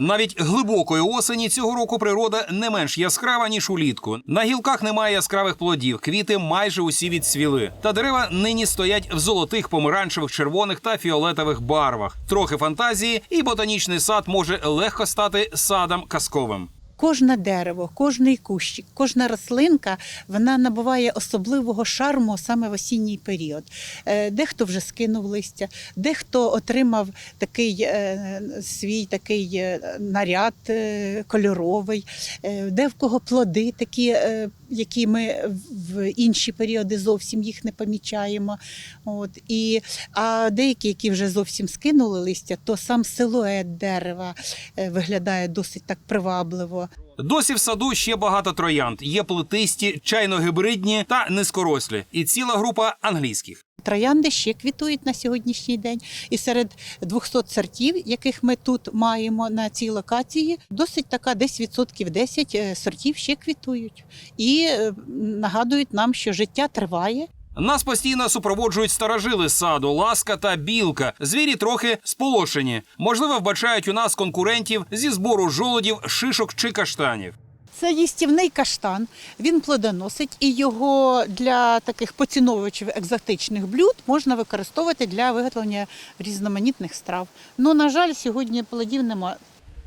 Навіть глибокої осені цього року природа не менш яскрава ніж улітку. На гілках немає яскравих плодів, квіти майже усі відсвіли. Та дерева нині стоять в золотих, помаранчевих, червоних та фіолетових барвах. Трохи фантазії, і ботанічний сад може легко стати садом казковим. Кожне дерево, кожний кущик, кожна рослинка вона набуває особливого шарму саме в осінній період. Е, Дехто вже скинув листя, дехто отримав такий е, свій такий е, наряд кольоровий, де в кого плоди такі. Які ми в інші періоди зовсім їх не помічаємо. От. І, а деякі, які вже зовсім скинули листя, то сам силует дерева виглядає досить так привабливо. Досі в саду ще багато троянд. Є плетисті, чайно-гибридні та низкорослі, і ціла група англійських. Троянди ще квітують на сьогоднішній день. І серед 200 сортів, яких ми тут маємо на цій локації, досить така десь відсотків 10 е, сортів ще квітують. І е, нагадують нам, що життя триває. Нас постійно супроводжують старожили саду, ласка та білка. Звірі трохи сполошені. Можливо, вбачають у нас конкурентів зі збору жолодів, шишок чи каштанів. Це їстівний каштан. Він плодоносить, і його для таких поціновувачів екзотичних блюд можна використовувати для виготовлення різноманітних страв. Ну, на жаль, сьогодні плодів немає.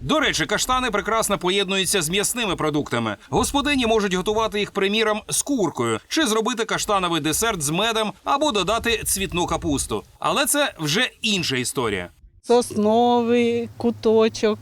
До речі, каштани прекрасно поєднуються з м'ясними продуктами. Господині можуть готувати їх, приміром, з куркою, чи зробити каштановий десерт з медом або додати цвітну капусту. Але це вже інша історія. сосновий куточок,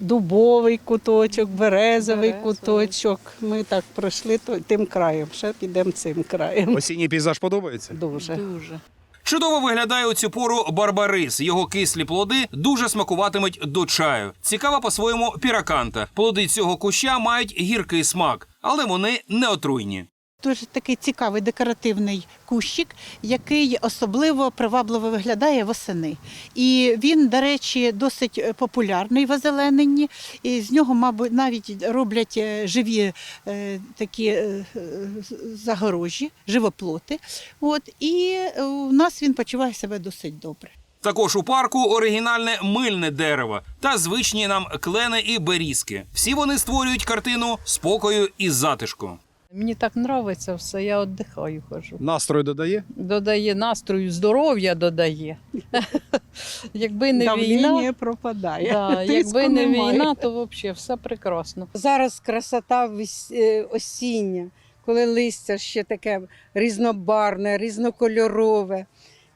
дубовий куточок, березовий куточок. Ми так пройшли то- тим краєм, ще підемо цим краєм. Осінній пейзаж подобається? Дуже. Дуже. Чудово виглядає у цю пору барбарис. Його кислі плоди дуже смакуватимуть до чаю. Цікава по-своєму піраканта. Плоди цього куща мають гіркий смак, але вони не отруйні. Дуже такий цікавий декоративний кущик, який особливо привабливо виглядає восени. І він, до речі, досить е, популярний в озелененні. І з нього, мабуть, навіть роблять е, живі е, такі загорожі, живоплоти. От, і у нас він почуває себе досить добре. Також у парку оригінальне мильне дерево та звичні нам клени і берізки. Всі вони створюють картину спокою і затишку. Мені так подобається все, я віддихаю хожу. Настрою додає? Додає настрою, здоров'я додає. Якби не Давління війна, пропадає. да, Тиску якби не немає. війна, то взагалі все прекрасно. Зараз красота вес- е, осіння, коли листя ще таке різнобарне, різнокольорове.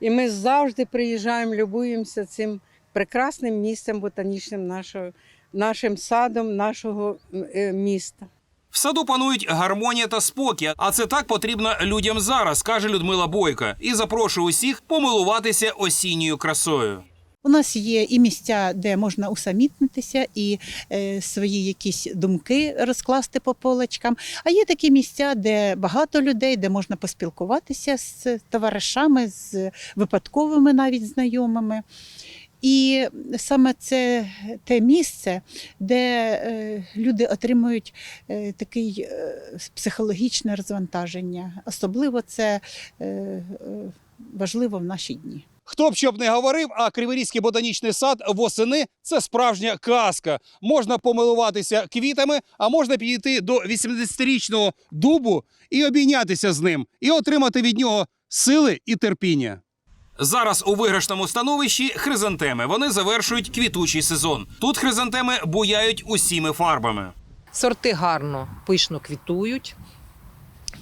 І ми завжди приїжджаємо, любуємося цим прекрасним місцем ботанічним нашого, нашим садом нашого м, е, міста. В саду панують гармонія та спокій, а це так потрібно людям зараз, каже Людмила Бойка, і запрошує усіх помилуватися осінньою красою. У нас є і місця, де можна усамітнитися, і е, свої якісь думки розкласти по полочкам. А є такі місця, де багато людей, де можна поспілкуватися з товаришами, з випадковими навіть знайомими. І саме це те місце, де е, люди отримують е, такий е, психологічне розвантаження. Особливо це важливо в наші дні. Хто б що б не говорив, а Криворізький ботанічний сад восени це справжня казка. Можна помилуватися квітами, а можна підійти до 80-річного дубу і обійнятися з ним, і отримати від нього сили і терпіння. Зараз у виграшному становищі хризантеми. Вони завершують квітучий сезон. Тут хризантеми буяють усіми фарбами. Сорти гарно, пишно квітують.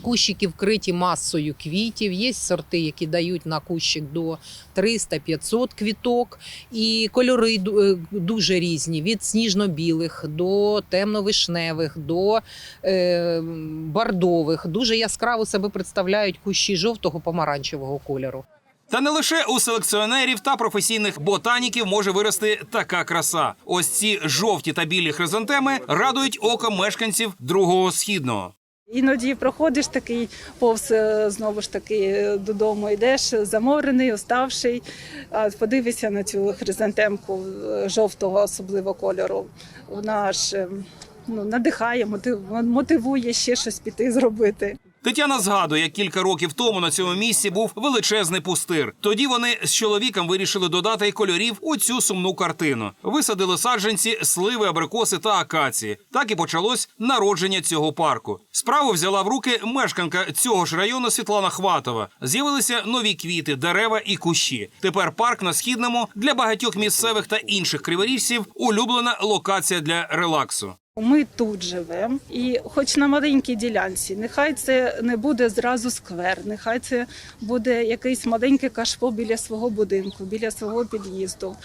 Кущики вкриті масою квітів. Є сорти, які дають на кущик до 300-500 квіток. І кольори е, дуже різні: від сніжно-білих до темно-вишневих, до е, бордових. Дуже яскраво себе представляють кущі жовтого помаранчевого кольору. Та не лише у селекціонерів та професійних ботаніків може вирости така краса. Ось ці жовті та білі хризантеми радують око мешканців другого східного. Іноді проходиш такий повз е, знову ж таки е, додому йдеш, заморений, уставший. а Подивишся на цю хризантемку е, жовтого, особливо кольору. Вона аж е, ну, надихає, мотив- мотивує ще щось піти зробити. Тетяна згадує, як кілька років тому на цьому місці був величезний пустир. Тоді вони з чоловіком вирішили додати кольорів у цю сумну картину. Висадили саджанці, сливи, абрикоси та акації. Так і почалось народження цього парку. Справу взяла в руки мешканка цього ж району Світлана Хватова. З'явилися нові квіти, дерева і кущі. Тепер парк на східному для багатьох місцевих та інших криворіжців улюблена локація для релаксу. Ми тут живемо, і хоч на маленькій ділянці, нехай це не буде зразу сквер, нехай це буде якийсь маленький кашпо біля свого будинку, біля свого під'їзду.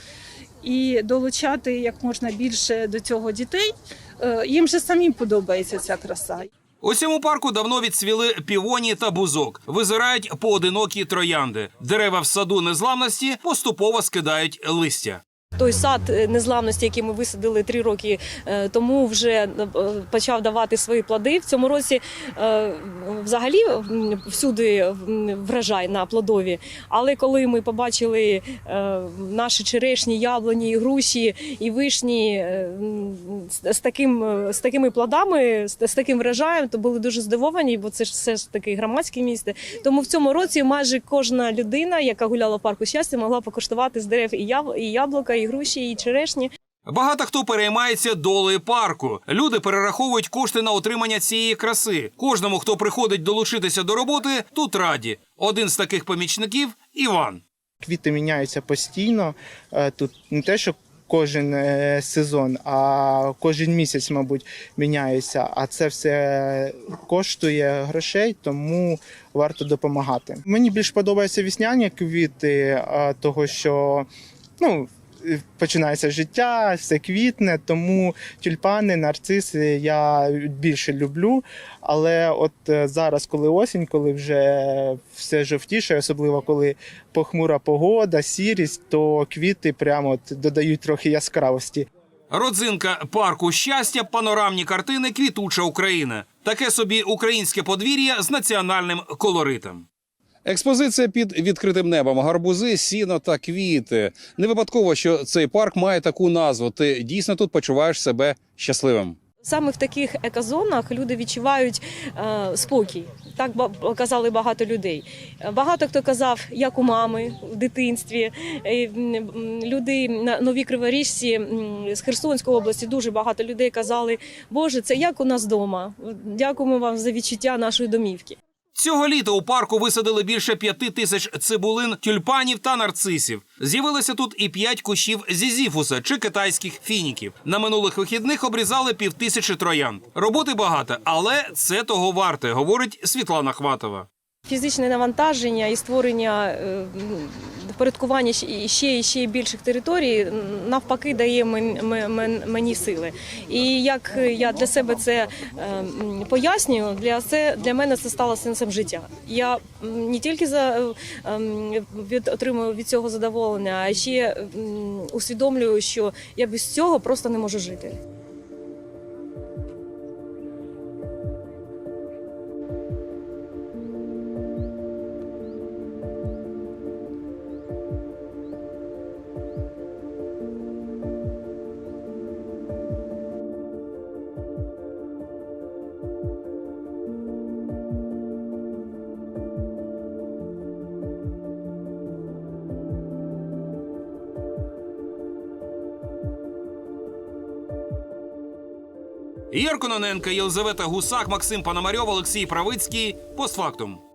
І долучати як можна більше до цього дітей. Е, Їм же самим подобається ця краса. У цьому парку давно відцвіли півоні та бузок. Визирають поодинокі троянди. Дерева в саду незламності поступово скидають листя. Той сад е, незламності, який ми висадили три роки е, тому, вже е, почав давати свої плоди. В цьому році взагалі всюди врожай на плодові. Але коли ми побачили наші черешні, яблуні, груші і вишні з таким з такими плодами, з таким врожаєм, то були дуже здивовані, бо це ж все ж таки громадське місце. Тому в цьому році майже кожна людина, яка гуляла в парку щастя, могла покуштувати з дерев і яблука, і груші, і черешні. Багато хто переймається долею парку. Люди перераховують кошти на отримання цієї краси. Кожному, хто приходить долучитися до роботи, тут раді. Один з таких помічників Іван. Квіти міняються постійно. Е, Тут не те, що кожен е, сезон, а кожен місяць, мабуть, міняється. А це все коштує грошей, тому варто допомагати. Мені більш подобаються вісняні квіти, е, того що ну. Починається життя, все квітне, тому тюльпани, нарциси я більше люблю. Але от е, зараз, коли осінь, коли вже все жовтіше, особливо коли похмура погода, сірість, то квіти прямо от додають трохи яскравості. Родзинка парку щастя, панорамні картини Квітуча Україна. Таке собі українське подвір'я з національним колоритом. Експозиція під відкритим небом, гарбузи, сіно та квіти. Не випадково, що цей парк має таку назву. Ти дійсно тут почуваєш себе щасливим. Саме в таких екозонах люди відчувають е, спокій. Так казали багато людей. Багато хто казав, як у мами в дитинстві. Е, Люди на новій криворіжці з Херсонської області дуже багато людей казали, Боже, це як у нас вдома. Дякуємо вам за відчуття нашої домівки. Цього літа у парку висадили більше п'яти тисяч цибулин, тюльпанів та нарцисів. З'явилося тут і п'ять кущів зізіфуса чи китайських фініків. На минулих вихідних обрізали півтисячі троянд. Роботи багато, але це того варте, говорить Світлана Хватова. Фізичне навантаження і створення е, ну, впорядкування ще- і ще більших територій навпаки дає мен- мен- мен- мені сили. І як я для себе це е, пояснюю, для це для мене це стало сенсом життя. Я не тільки за е, ем, від отримую від цього задоволення, а ще усвідомлюю, що я без цього просто не можу жити. Єркононенка, Єлизавета Гусак, Максим Пономарьов, Олексій Правицький. Постфактум.